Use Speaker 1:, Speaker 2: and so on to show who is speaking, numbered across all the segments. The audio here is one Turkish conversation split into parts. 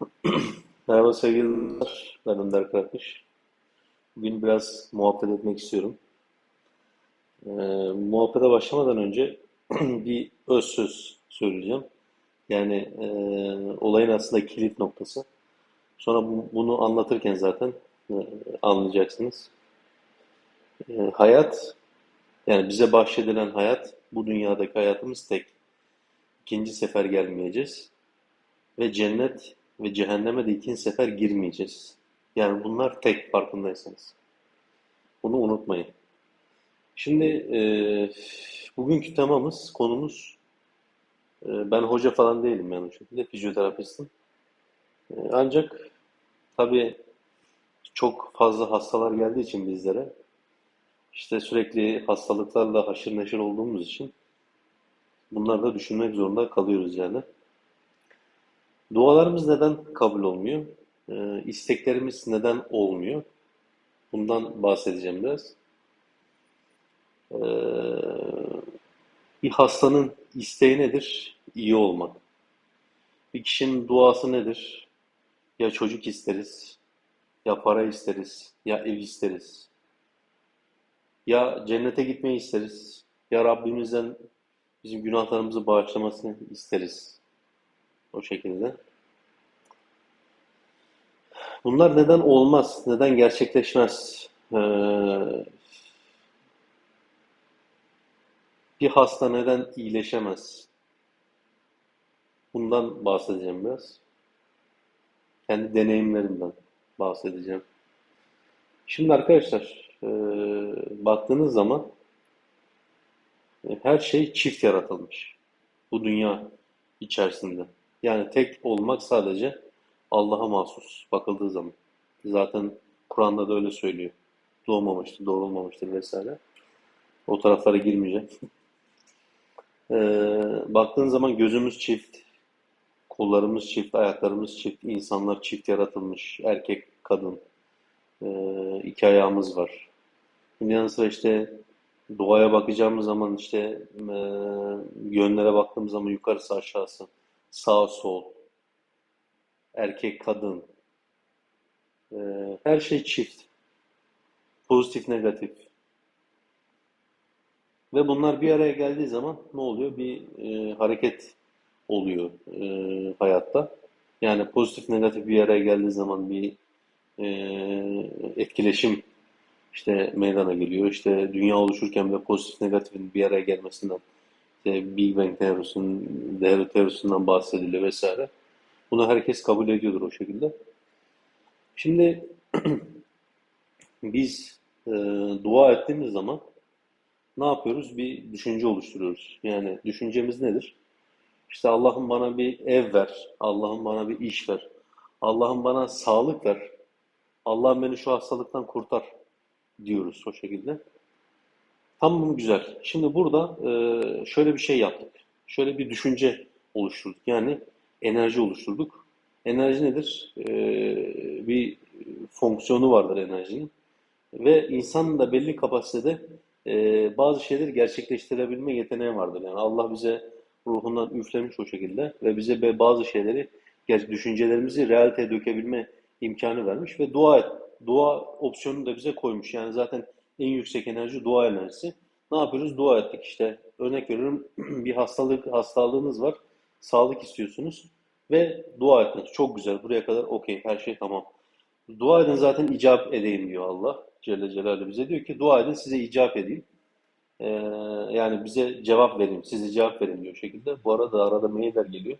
Speaker 1: Merhaba sevgili. Ben Önder Karakış. Bugün biraz muhabbet etmek istiyorum. Ee, muhabbete başlamadan önce bir öz söz söyleyeceğim. Yani e, olayın aslında kilit noktası. Sonra bu- bunu anlatırken zaten e, anlayacaksınız. E, hayat, yani bize bahşedilen hayat, bu dünyadaki hayatımız tek. İkinci sefer gelmeyeceğiz. Ve cennet ve cehenneme de ikinci sefer girmeyeceğiz. Yani bunlar tek farkındaysanız. Bunu unutmayın. Şimdi e, bugünkü temamız, konumuz, e, ben hoca falan değilim yani o şekilde, fizyoterapistim. E, ancak tabii çok fazla hastalar geldiği için bizlere, işte sürekli hastalıklarla haşır neşir olduğumuz için bunları da düşünmek zorunda kalıyoruz yani. Dualarımız neden kabul olmuyor? E, isteklerimiz neden olmuyor? Bundan bahsedeceğim biraz. E, bir hastanın isteği nedir? İyi olmak. Bir kişinin duası nedir? Ya çocuk isteriz, ya para isteriz, ya ev isteriz, ya cennete gitmeyi isteriz, ya Rabbimizden bizim günahlarımızı bağışlamasını isteriz. O şekilde. Bunlar neden olmaz? Neden gerçekleşmez? Ee, bir hasta neden iyileşemez? Bundan bahsedeceğim biraz. Kendi deneyimlerimden bahsedeceğim. Şimdi arkadaşlar, e, baktığınız zaman e, her şey çift yaratılmış. Bu dünya içerisinde. Yani tek olmak sadece Allah'a mahsus bakıldığı zaman. Zaten Kur'an'da da öyle söylüyor. Doğmamıştır, doğrulmamıştır vesaire. O taraflara girmeyeceğim. Ee, baktığın zaman gözümüz çift, kollarımız çift, ayaklarımız çift, insanlar çift yaratılmış. Erkek, kadın. Ee, iki ayağımız var. Bunun yanı sıra işte doğaya bakacağımız zaman işte e, yönlere baktığımız zaman yukarısı aşağısı, sağ sol, erkek kadın, e, her şey çift, pozitif negatif. Ve bunlar bir araya geldiği zaman ne oluyor? Bir e, hareket oluyor e, hayatta. Yani pozitif negatif bir araya geldiği zaman bir e, etkileşim işte meydana geliyor. İşte dünya oluşurken ve pozitif negatifin bir araya gelmesinden işte Big Bang teorisinin, devre teorisinden bahsediliyor vesaire. Bunu herkes kabul ediyordur o şekilde. Şimdi biz e, dua ettiğimiz zaman ne yapıyoruz? Bir düşünce oluşturuyoruz. Yani düşüncemiz nedir? İşte Allah'ım bana bir ev ver, Allah'ım bana bir iş ver, Allah'ım bana sağlık ver, Allah'ım beni şu hastalıktan kurtar diyoruz o şekilde. Tamam güzel. Şimdi burada e, şöyle bir şey yaptık. Şöyle bir düşünce oluşturduk. Yani enerji oluşturduk. Enerji nedir? E, bir fonksiyonu vardır enerjinin. Ve insanın da belli kapasitede e, bazı şeyleri gerçekleştirebilme yeteneği vardır. Yani Allah bize ruhundan üflemiş o şekilde ve bize bazı şeyleri, düşüncelerimizi realiteye dökebilme imkanı vermiş ve dua et. Dua opsiyonunu da bize koymuş. Yani zaten en yüksek enerji dua enerjisi. Ne yapıyoruz? Dua ettik işte. Örnek veriyorum bir hastalık hastalığınız var. Sağlık istiyorsunuz ve dua ettiniz. Çok güzel. Buraya kadar okey. Her şey tamam. Dua edin zaten icap edeyim diyor Allah Celle Celaluhu bize. Diyor ki dua edin size icap edeyim. Ee, yani bize cevap vereyim. Size cevap verin diyor şekilde. Bu arada arada mailler geliyor.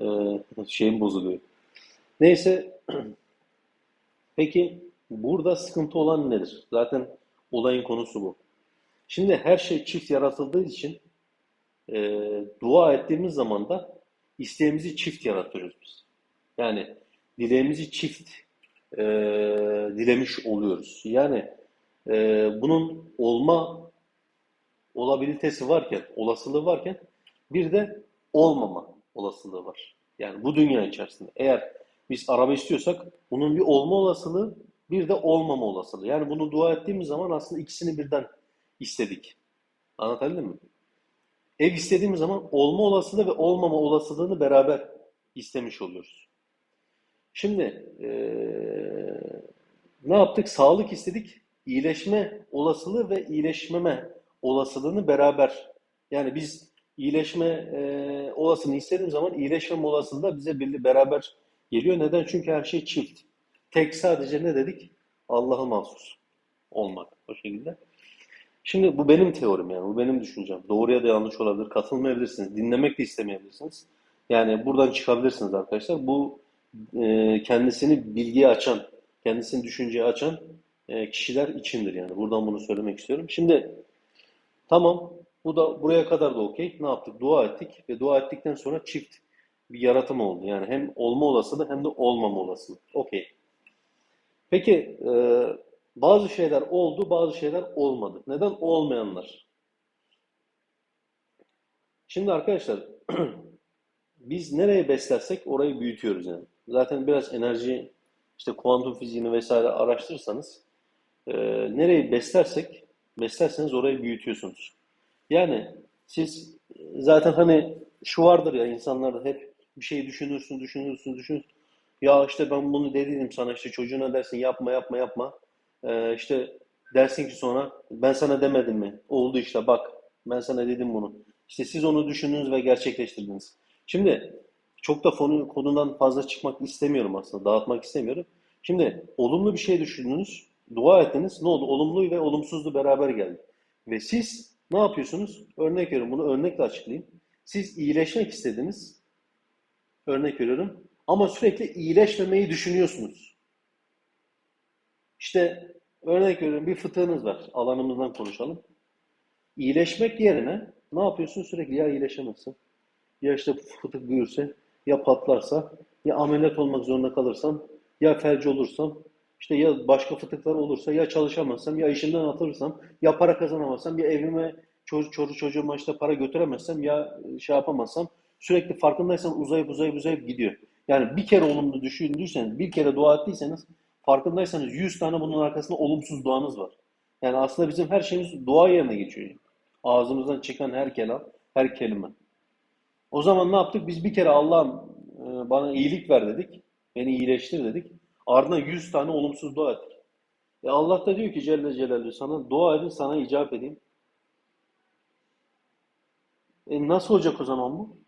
Speaker 1: Ee, şeyim bozuluyor. Neyse peki burada sıkıntı olan nedir? Zaten olayın konusu bu. Şimdi her şey çift yaratıldığı için e, dua ettiğimiz zaman da isteğimizi çift yaratıyoruz biz. Yani dileğimizi çift e, dilemiş oluyoruz. Yani e, bunun olma olabilitesi varken, olasılığı varken bir de olmama olasılığı var. Yani bu dünya içerisinde. Eğer biz araba istiyorsak bunun bir olma olasılığı bir de olmama olasılığı. Yani bunu dua ettiğimiz zaman aslında ikisini birden istedik. Anlatabildim mi? Ev istediğimiz zaman olma olasılığı ve olmama olasılığını beraber istemiş oluyoruz. Şimdi eee, ne yaptık? Sağlık istedik. İyileşme olasılığı ve iyileşmeme olasılığını beraber. Yani biz iyileşme eee olasılığını istediğimiz zaman iyileşmeme olasılığı da bize birli beraber geliyor. Neden? Çünkü her şey çift. Tek sadece ne dedik? Allah'a mahsus olmak o şekilde. Şimdi bu benim teorim yani, bu benim düşüncem. Doğru ya da yanlış olabilir, katılmayabilirsiniz, dinlemek de istemeyebilirsiniz. Yani buradan çıkabilirsiniz arkadaşlar. Bu e, kendisini bilgiye açan, kendisini düşünceye açan e, kişiler içindir yani. Buradan bunu söylemek istiyorum. Şimdi tamam, bu da buraya kadar da okey. Ne yaptık? Dua ettik ve dua ettikten sonra çift bir yaratım oldu. Yani hem olma olasılığı hem de olmama olasılığı. Okey. Peki e, bazı şeyler oldu, bazı şeyler olmadı. Neden olmayanlar? Şimdi arkadaşlar biz nereye beslersek orayı büyütüyoruz yani. Zaten biraz enerji, işte kuantum fiziğini vesaire araştırırsanız e, nereyi beslersek beslerseniz orayı büyütüyorsunuz. Yani siz zaten hani şu vardır ya insanlar hep bir şey düşünürsün, düşünürsün, düşünürsün. Ya işte ben bunu dediydim sana işte çocuğuna dersin yapma yapma yapma. Ee, işte dersin ki sonra ben sana demedim mi? Oldu işte bak ben sana dedim bunu. İşte siz onu düşündünüz ve gerçekleştirdiniz. Şimdi çok da konu, konudan fazla çıkmak istemiyorum aslında. Dağıtmak istemiyorum. Şimdi olumlu bir şey düşündünüz, dua ettiniz. Ne oldu? Olumlu ve olumsuzlu beraber geldi. Ve siz ne yapıyorsunuz? Örnek veriyorum bunu örnekle açıklayayım. Siz iyileşmek istediniz. Örnek veriyorum. Ama sürekli iyileşmemeyi düşünüyorsunuz. İşte örnek veriyorum bir fıtığınız var. Alanımızdan konuşalım. İyileşmek yerine ne yapıyorsun? Sürekli ya iyileşemezsin. Ya işte fıtık büyürse, ya patlarsa, ya ameliyat olmak zorunda kalırsam, ya felç olursam, işte ya başka fıtıklar olursa, ya çalışamazsam, ya işimden atılırsam, ya para kazanamazsam, ya evime, çocuk, çocuk çocuğuma işte para götüremezsem, ya şey yapamazsam, sürekli farkındaysan uzayıp uzayıp uzayıp gidiyor. Yani bir kere olumlu düşündüyseniz, bir kere dua ettiyseniz, farkındaysanız 100 tane bunun arkasında olumsuz duanız var. Yani aslında bizim her şeyimiz dua yerine geçiyor. Ağzımızdan çıkan her kelam, her kelime. O zaman ne yaptık? Biz bir kere Allah'ım e, bana iyilik ver dedik. Beni iyileştir dedik. Ardından 100 tane olumsuz dua ettik. E Allah da diyor ki Celle Celaluhu sana dua edin sana icap edeyim. E nasıl olacak o zaman bu?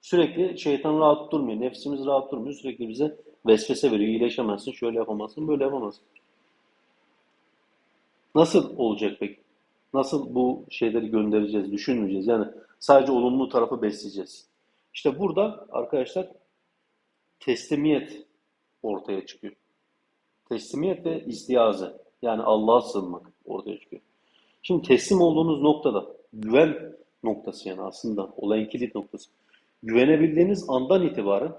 Speaker 1: Sürekli şeytan rahat durmuyor. Nefsimiz rahat durmuyor. Sürekli bize vesvese veriyor. İyileşemezsin, şöyle yapamazsın, böyle yapamazsın. Nasıl olacak peki? Nasıl bu şeyleri göndereceğiz, düşünmeyeceğiz? Yani sadece olumlu tarafı besleyeceğiz. İşte burada arkadaşlar teslimiyet ortaya çıkıyor. Teslimiyet ve istiaze. Yani Allah'a sığınmak ortaya çıkıyor. Şimdi teslim olduğunuz noktada güven noktası yani aslında olayın kilit noktası. Güvenebildiğiniz andan itibaren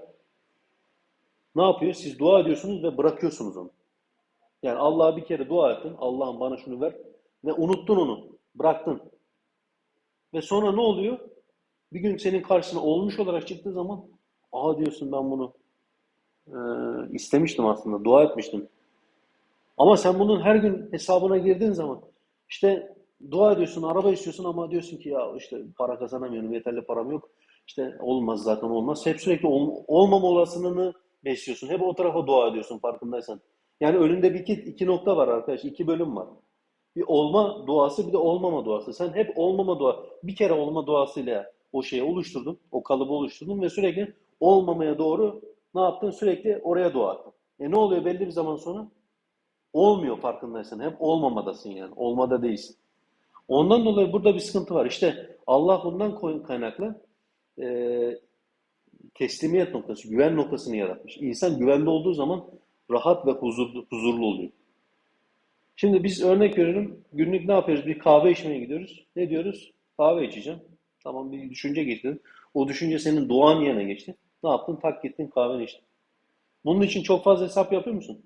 Speaker 1: ne yapıyor? Siz dua ediyorsunuz ve bırakıyorsunuz onu. Yani Allah'a bir kere dua ettin. Allah'ım bana şunu ver. Ve unuttun onu. Bıraktın. Ve sonra ne oluyor? Bir gün senin karşısına olmuş olarak çıktığı zaman aa diyorsun ben bunu e, istemiştim aslında. Dua etmiştim. Ama sen bunun her gün hesabına girdiğin zaman işte dua ediyorsun, araba istiyorsun ama diyorsun ki ya işte para kazanamıyorum, yeterli param yok. İşte olmaz zaten olmaz. Hep sürekli ol, olmama olasılığını besliyorsun. Hep o tarafa dua ediyorsun farkındaysan. Yani önünde bir iki, iki nokta var arkadaş. iki bölüm var. Bir olma duası bir de olmama duası. Sen hep olmama dua, bir kere olma duasıyla o şeyi oluşturdun. O kalıbı oluşturdun ve sürekli olmamaya doğru ne yaptın? Sürekli oraya dua ettin. E ne oluyor belli bir zaman sonra? Olmuyor farkındaysan. Hep olmamadasın yani. Olmada değilsin. Ondan dolayı burada bir sıkıntı var. İşte Allah bundan kaynaklı e, teslimiyet noktası, güven noktasını yaratmış. İnsan güvende olduğu zaman rahat ve huzurlu, huzurlu oluyor. Şimdi biz örnek veriyorum. Günlük ne yapıyoruz? Bir kahve içmeye gidiyoruz. Ne diyoruz? Kahve içeceğim. Tamam bir düşünce getirdin. O düşünce senin doğan yerine geçti. Ne yaptın? Tak gittin kahveni içtin. Bunun için çok fazla hesap yapıyor musun?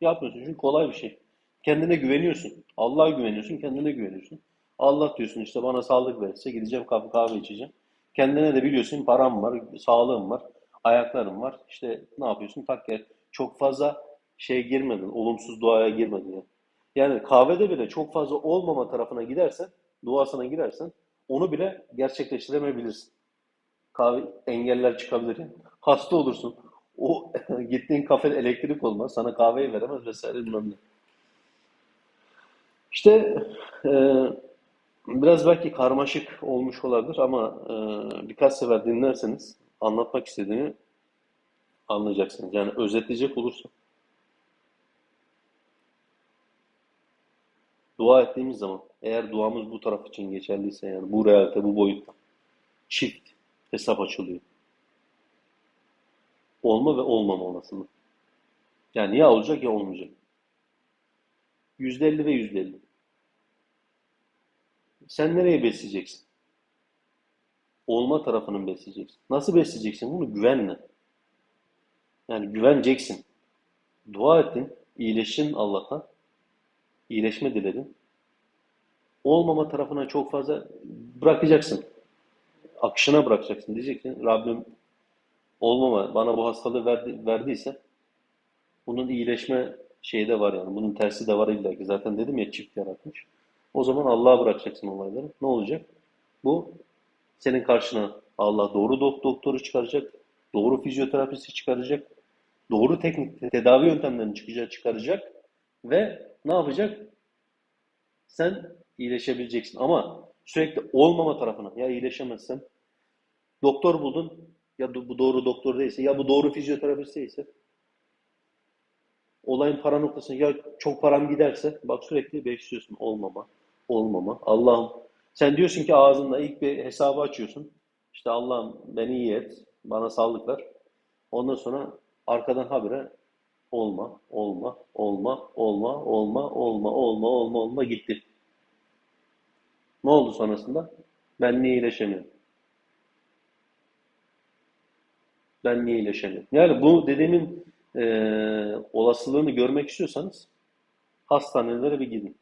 Speaker 1: Yapmıyorsun. Çünkü kolay bir şey. Kendine güveniyorsun. Allah'a güveniyorsun, kendine güveniyorsun. Allah diyorsun işte bana sağlık verirse gideceğim kahve, kahve içeceğim. Kendine de biliyorsun param var, sağlığım var, ayaklarım var. İşte ne yapıyorsun? Tak gel. Çok fazla şey girmedin, olumsuz duaya girmedin. Yani. yani kahvede bile çok fazla olmama tarafına gidersen, duasına girersen onu bile gerçekleştiremeyebilirsin. Kahve engeller çıkabilir yani. Hasta olursun. O gittiğin kafede elektrik olmaz, sana kahveyi veremez vesaire bilmem ne. İşte e, biraz belki karmaşık olmuş olabilir ama e, birkaç sefer dinlerseniz anlatmak istediğini anlayacaksınız. Yani özetleyecek olursa dua ettiğimiz zaman eğer duamız bu taraf için geçerliyse yani bu realite, bu boyutta çift hesap açılıyor. Olma ve olmama olasılığı. Yani ya olacak ya olmayacak. %50 ve %50. Sen nereye besleyeceksin? Olma tarafını besleyeceksin? Nasıl besleyeceksin bunu? Güvenle. Yani güveneceksin. Dua ettin, iyileştin Allah'tan. İyileşme diledin. Olmama tarafına çok fazla bırakacaksın. Akışına bırakacaksın. Diyeceksin Rabbim olmama bana bu hastalığı verdi, verdiyse bunun iyileşme şeyi de var yani. Bunun tersi de var illa ki. Zaten dedim ya çift yaratmış. O zaman Allah'a bırakacaksın olayları. Ne olacak? Bu senin karşına Allah doğru dok- doktoru çıkaracak, doğru fizyoterapisti çıkaracak, doğru teknik tedavi yöntemlerini çıkacak, çıkaracak ve ne yapacak? Sen iyileşebileceksin. Ama sürekli olmama tarafına ya iyileşemezsem doktor buldun ya bu doğru doktor değilse ya bu doğru fizyoterapist değilse olayın para noktasına ya çok param giderse bak sürekli bekliyorsun olmama, olmama. Allah'ım sen diyorsun ki ağzında ilk bir hesabı açıyorsun. İşte Allah'ım beni iyi et, bana sağlık ver. Ondan sonra arkadan habire olma, olma, olma, olma, olma, olma, olma, olma, olma gitti. Ne oldu sonrasında? Ben niye iyileşemiyorum? Ben niye iyileşemiyorum? Yani bu dediğimin eee, olasılığını görmek istiyorsanız hastanelere bir gidin.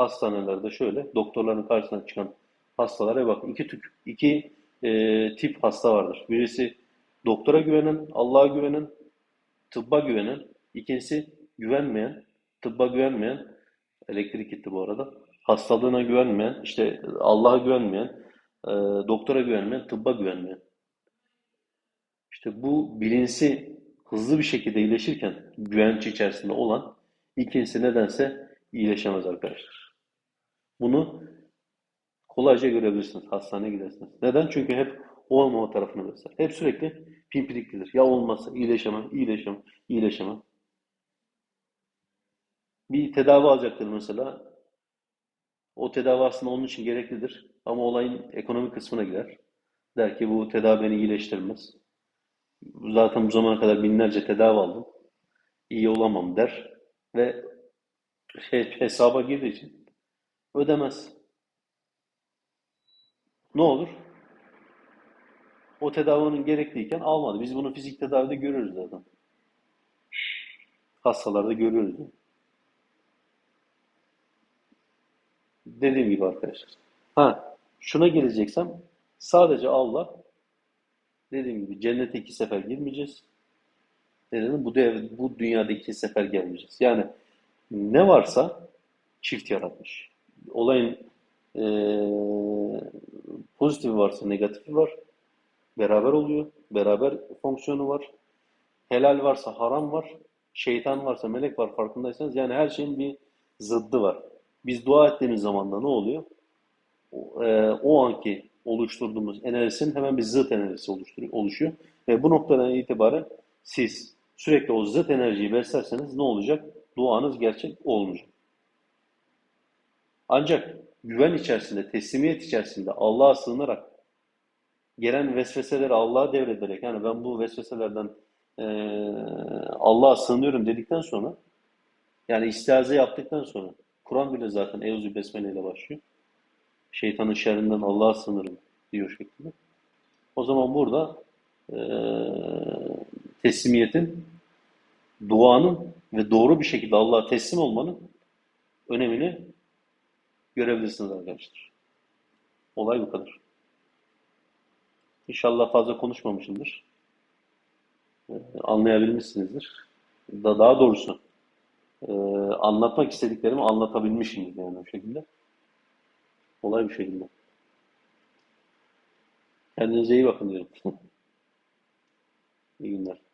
Speaker 1: Hastanelerde şöyle doktorların karşısına çıkan hastalara bak. İki tip, iki eee, tip hasta vardır. Birisi doktora güvenen, Allah'a güvenen, tıbba güvenen. İkincisi güvenmeyen, tıbba güvenmeyen. Elektrik gitti bu arada. Hastalığına güvenmeyen, işte Allah'a güvenmeyen, eee, doktora güvenmeyen, tıbba güvenmeyen. İşte bu bilinci hızlı bir şekilde iyileşirken güvenç içerisinde olan ikincisi nedense iyileşemez arkadaşlar. Bunu kolayca görebilirsiniz. Hastaneye gidersiniz. Neden? Çünkü hep olmama tarafını besler. Hep sürekli pimpiriklidir. Ya olmazsa iyileşemem, iyileşemem, iyileşemem. Bir tedavi alacaktır mesela. O tedavi aslında onun için gereklidir. Ama olayın ekonomik kısmına gider. Der ki bu tedavi beni iyileştirmez. Zaten bu zamana kadar binlerce tedavi aldım. İyi olamam der. Ve şey, hesaba girdiği için ödemez. Ne olur? O tedavinin gerekliyken almadı. Biz bunu fizik tedavide görüyoruz zaten. Hastalarda görüyoruz. Dediğim gibi arkadaşlar. Ha, şuna geleceksem sadece Allah dediğim gibi cennete iki sefer girmeyeceğiz. Nedeni bu, dev, bu dünyada iki sefer gelmeyeceğiz. Yani ne varsa çift yaratmış. Olayın eee pozitifi varsa negatifi var. Beraber oluyor. Beraber fonksiyonu var. Helal varsa haram var. Şeytan varsa melek var farkındaysanız. Yani her şeyin bir zıddı var. Biz dua ettiğimiz zaman da ne oluyor? O, e, o anki oluşturduğumuz enerjinin hemen bir zıt enerjisi oluşuyor. Ve bu noktadan itibaren siz sürekli o zıt enerjiyi beslerseniz ne olacak? Duanız gerçek olmayacak. Ancak güven içerisinde, teslimiyet içerisinde Allah'a sığınarak gelen vesveseleri Allah'a devrederek yani ben bu vesveselerden e, Allah'a sığınıyorum dedikten sonra yani istiaze yaptıktan sonra Kur'an bile zaten Eûzü Besmele ile başlıyor. Şeytanın şerrinden Allah'a sığınırım diyor şeklinde. O zaman burada e, teslimiyetin, duanın ve doğru bir şekilde Allah'a teslim olmanın önemini görebilirsiniz arkadaşlar. Olay bu kadar. İnşallah fazla konuşmamışımdır. E, anlayabilmişsinizdir. Da, daha doğrusu e, anlatmak istediklerimi anlatabilmişimdir yani o şekilde. Olay bu şekilde. Kendinize iyi bakın diyorum. İyi günler.